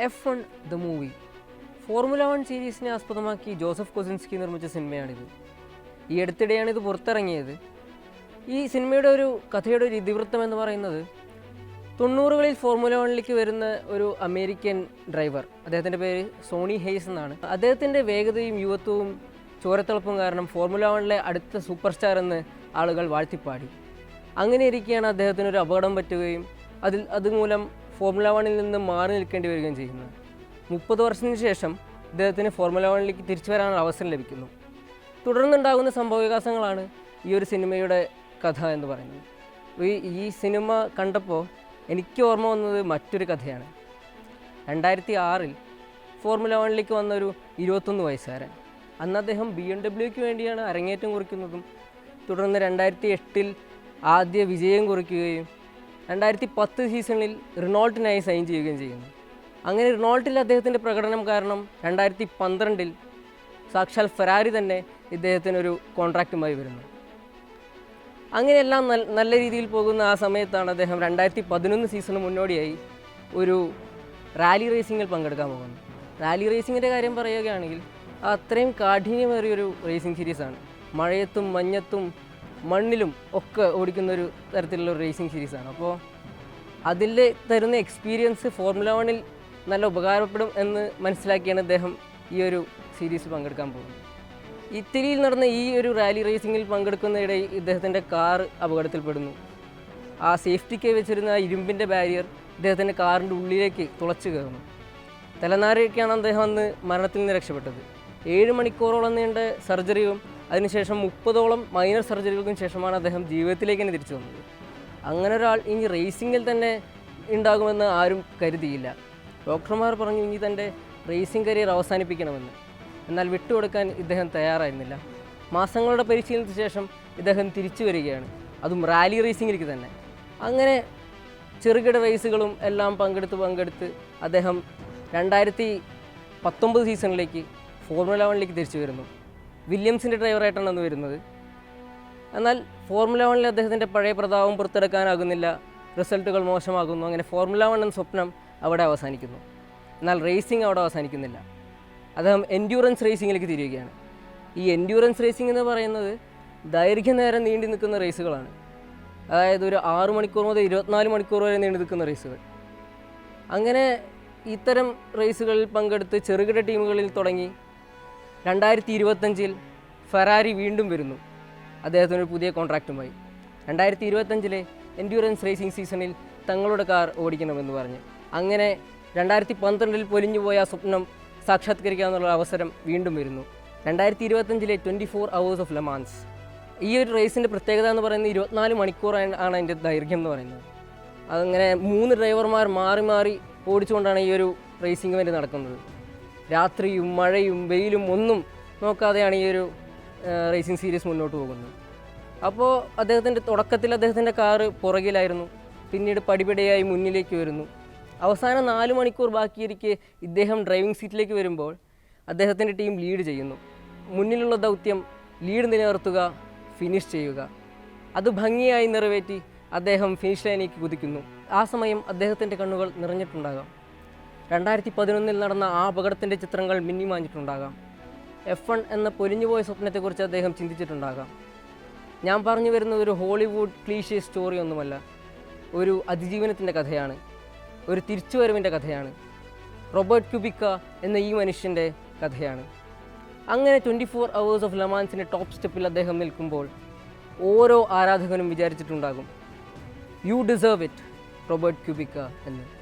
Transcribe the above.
F one the movie formula one സീരീസിനെ ആസ്പദമാക്കി Joseph കൊസിൻസ്കി നിർമ്മിച്ച സിനിമയാണിത്. ഈ അടുത്തിടെയാണ് ഇത് പുറത്തിറങ്ങിയത്. ഈ സിനിമയുടെ ഒരു കഥയുടെ ഒരു ഇതിവൃത്തം എന്ന് പറയുന്നത് തൊണ്ണൂറുകളിൽ ഫോർമുല വണ്ണിലേക്ക് വരുന്ന ഒരു അമേരിക്കൻ ഡ്രൈവർ അദ്ദേഹത്തിന്റെ പേര് സോണി ഹെയ്സ് എന്നാണ്. അദ്ദേഹത്തിന്റെ വേഗതയും യുവത്വവും ചോരത്തിളപ്പും കാരണം ഫോർമുല വണ്ണിലെ അടുത്ത സൂപ്പർ സ്റ്റാർ എന്ന് ആളുകൾ വാഴ്ത്തിപ്പാടി. അങ്ങനെ ഇരിക്കുകയാണ് അദ്ദേഹത്തിന് ഒരു അപകടം പറ്റുകയും അതിൽ അതുമൂലം ഫോർമുല വണ്ണിൽ നിന്ന് മാറി നിൽക്കേണ്ടി വരികയും ചെയ്യുന്നു. മുപ്പത് വർഷത്തിന് ശേഷം ഇദ്ദേഹത്തിന് ഫോർമുല വണ്ണിലേക്ക് തിരിച്ചു വരാനുള്ള അവസരം ലഭിക്കുന്നു. തുടർന്നുണ്ടാകുന്ന സംഭവവികാസങ്ങളാണ് ഈ ഒരു സിനിമയുടെ കഥ എന്ന് പറയുന്നത്. ഈ ഈ സിനിമ കണ്ടപ്പോൾ എനിക്ക് ഓർമ്മ വന്നത് മറ്റൊരു കഥയാണ്. രണ്ടായിരത്തി ആറിൽ ഫോർമുല വണ്ണിലേക്ക് വന്ന ഒരു ഇരുപത്തൊന്ന് വയസ്സുകാരൻ. അന്ന് അദ്ദേഹം ബി എം ഡബ്ല്യുക്ക് വേണ്ടിയാണ് അരങ്ങേറ്റം കുറിക്കുന്നതും തുടർന്ന് രണ്ടായിരത്തി എട്ടിൽ ആദ്യ വിജയം കുറിക്കുകയും രണ്ടായിരത്തി പത്ത് സീസണിൽ റിനോൾട്ടിനായി സൈൻ ചെയ്യുകയും ചെയ്യുന്നു. അങ്ങനെ റിനോൾട്ടിൽ അദ്ദേഹത്തിന്റെ പ്രകടനം കാരണം രണ്ടായിരത്തി പന്ത്രണ്ടിൽ സാക്ഷാൽ ഫെറാരി തന്നെ ഇദ്ദേഹത്തിനൊരു കോൺട്രാക്റ്റുമായി വരുന്നു. അങ്ങനെയെല്ലാം നല്ല രീതിയിൽ പോകുന്ന ആ സമയത്താണ് അദ്ദേഹം രണ്ടായിരത്തി പതിനൊന്ന് സീസണിന് മുന്നോടിയായി ഒരു റാലി റേസിങ്ങിൽ പങ്കെടുക്കാൻ പോകുന്നത്. റാലി റേസിങ്ങിന്റെ കാര്യം പറയുകയാണെങ്കിൽ അത്രയും കാഠിന്യമേറിയൊരു റേസിംഗ് സീരീസാണ്. മഴയത്തും മഞ്ഞത്തും മണ്ണിലും ഒക്കെ ഓടിക്കുന്ന ഒരു തരത്തിലുള്ള ഒരു റേസിംഗ് സീരീസാണ് അപ്പോൾ അതിൽ തരുന്ന എക്സ്പീരിയൻസ് ഫോർമുല വണ്ണിൽ നല്ല ഉപകാരപ്പെടും എന്ന് മനസ്സിലാക്കിയാണ് അദ്ദേഹം ഈ ഒരു സീരീസ് പങ്കെടുക്കാൻ പോകുന്നത്. ഇറ്റലിയിൽ നടന്ന ഈ ഒരു റാലി റേസിങ്ങിൽ പങ്കെടുക്കുന്നതിനിടെ ഇദ്ദേഹത്തിന്റെ കാർ അപകടത്തിൽപ്പെടുന്നു. ആ സേഫ്റ്റിക്ക് വെച്ചിരുന്ന ആ ഇരുമ്പിന്റെ ബാരിയർ ഇദ്ദേഹത്തിന്റെ കാറിന്റെ ഉള്ളിലേക്ക് തുളച്ചു കയറുന്നു. തലനാരിയൊക്കെയാണ് അദ്ദേഹം അന്ന് മരണത്തിൽ നിന്ന് രക്ഷപ്പെട്ടത്. ഏഴ് മണിക്കൂറോളം നീണ്ട സർജറിയും അതിനുശേഷം മുപ്പതോളം മൈനർ സർജറികൾക്കും ശേഷമാണ് അദ്ദേഹം ജീവിതത്തിലേക്ക് തന്നെ തിരിച്ചു വന്നത്. അങ്ങനെ ഒരാൾ ഇനി റേസിങ്ങിൽ തന്നെ ഉണ്ടാകുമെന്ന് ആരും കരുതിയില്ല. ഡോക്ടർമാർ പറഞ്ഞു ഇനി തന്റെ റേസിംഗ് കരിയർ അവസാനിപ്പിക്കണമെന്ന്. എന്നാൽ വിട്ടുകൊടുക്കാൻ ഇദ്ദേഹം തയ്യാറായിരുന്നില്ല. മാസങ്ങളുടെ പരിശീലനത്തിന് ശേഷം ഇദ്ദേഹം തിരിച്ചു വരികയാണ്. അതും റാലി റേസിങ്ങിലേക്ക് തന്നെ. അങ്ങനെ ചെറുകിട റേസുകളും എല്ലാം പങ്കെടുത്ത് പങ്കെടുത്ത് അദ്ദേഹം രണ്ടായിരത്തി പത്തൊമ്പത് സീസണിലേക്ക് ഫോർമുല വണ്ണിലേക്ക് തിരിച്ചു വരുന്നു. വില്യംസിന്റെ ഡ്രൈവറായിട്ടാണ് അന്ന് വരുന്നത്. എന്നാൽ ഫോർമുല വണ്ണിൽ അദ്ദേഹത്തിന്റെ പഴയ പ്രതാപം പുറത്തെടുക്കാനാകുന്നില്ല. റിസൾട്ടുകൾ മോശമാകുന്നു. അങ്ങനെ ഫോർമുല വൺ എന്ന സ്വപ്നം അവിടെ അവസാനിക്കുന്നു. എന്നാൽ റേസിംഗ് അവിടെ അവസാനിക്കുന്നില്ല. അദ്ദേഹം എൻഡ്യൂറൻസ് റേസിങ്ങിലേക്ക് തിരിയുകയാണ്. ഈ എൻഡ്യൂറൻസ് റേസിംഗ് എന്ന് പറയുന്നത് ദൈർഘ്യനേരം നീണ്ടു നിൽക്കുന്ന റേസുകളാണ്. അതായത് ഒരു ആറ് മണിക്കൂർ മുതൽ ഇരുപത്തിനാല് മണിക്കൂർ വരെ നീണ്ടു നിൽക്കുന്ന റേസുകൾ. അങ്ങനെ ഇത്തരം റേസുകളിൽ പങ്കെടുത്ത് ചെറുകിട ടീമുകളിൽ തുടങ്ങി രണ്ടായിരത്തി ഇരുപത്തഞ്ചിൽ ഫെറാരി വീണ്ടും വരുന്നു. അദ്ദേഹത്തിന് ഒരു പുതിയ കോൺട്രാക്റ്റുമായി. രണ്ടായിരത്തി ഇരുപത്തഞ്ചിലെ എൻഡ്യൂറൻസ് റേസിംഗ് സീസണിൽ തങ്ങളുടെ കാർ ഓടിക്കണമെന്ന് പറഞ്ഞ്. അങ്ങനെ രണ്ടായിരത്തി പന്ത്രണ്ടിൽ പൊലിഞ്ഞുപോയ സ്വപ്നം സാക്ഷാത്കരിക്കാനുള്ള അവസരം വീണ്ടും വരുന്നു. രണ്ടായിരത്തി ഇരുപത്തഞ്ചിലെ twenty four hours of Le Mans ഈ ഒരു റേസിന്റെ പ്രത്യേകത എന്ന് പറയുന്നത് ഇരുപത്തിനാല് മണിക്കൂർ ആണ് അതിന്റെ ദൈർഘ്യം എന്ന് പറയുന്നത്. അതങ്ങനെ മൂന്ന് ഡ്രൈവർമാർ മാറി മാറി ഓടിച്ചുകൊണ്ടാണ് ഈ ഒരു റേസിംഗ് വേണ്ടി നടക്കുന്നത്. രാത്രിയും മഴയും വെയിലും ഒന്നും നോക്കാതെയാണ് ഈ ഒരു റേസിംഗ് സീരീസ് മുന്നോട്ട് പോകുന്നത്. അപ്പോൾ അദ്ദേഹത്തിന്റെ തുടക്കത്തിൽ അദ്ദേഹത്തിന്റെ കാറ് പുറകിലായിരുന്നു. പിന്നീട് പടിപടിയായി മുന്നിലേക്ക് വരുന്നു. അവസാനം നാല് മണിക്കൂർ ബാക്കിയിരിക്കെ ഇദ്ദേഹം ഡ്രൈവിംഗ് സീറ്റിലേക്ക് വരുമ്പോൾ അദ്ദേഹത്തിന്റെ ടീം ലീഡ് ചെയ്യുന്നു. മുന്നിലുള്ള ദൗത്യം ലീഡ് നിലനിർത്തുക ഫിനിഷ് ചെയ്യുക. അത് ഭംഗിയായി നിറവേറ്റി അദ്ദേഹം ഫിനിഷ് ലൈനിലേക്ക് കുതിക്കുന്നു. ആ സമയം അദ്ദേഹത്തിന്റെ കണ്ണുകൾ നിറഞ്ഞിട്ടുണ്ടാകാം. രണ്ടായിരത്തി പതിനൊന്നിൽ നടന്ന ആ അപകടത്തിന്റെ ചിത്രങ്ങൾ മിന്നിമാഞ്ഞിട്ടുണ്ടാകാം. എഫ് വൺ എന്ന പൊലിഞ്ഞുപോയ സ്വപ്നത്തെക്കുറിച്ച് അദ്ദേഹം ചിന്തിച്ചിട്ടുണ്ടാകാം. ഞാൻ പറഞ്ഞു വരുന്ന ഒരു ഹോളിവുഡ് ക്ലീഷ്യ സ്റ്റോറി ഒന്നുമല്ല. ഒരു അതിജീവനത്തിന്റെ കഥയാണ്. ഒരു തിരിച്ചുവരവിന്റെ കഥയാണ്. റോബർട്ട് ക്യൂബിക്ക എന്ന ഈ മനുഷ്യന്റെ കഥയാണ്. അങ്ങനെ ട്വന്റി ഫോർ അവേഴ്സ് ഓഫ് ലമാൻസിന്റെ ടോപ്പ് സ്റ്റെപ്പിൽ അദ്ദേഹം നിൽക്കുമ്പോൾ ഓരോ ആരാധകനും വിചാരിച്ചിട്ടുണ്ടാകും you deserve it Robert Kubica എന്ന്.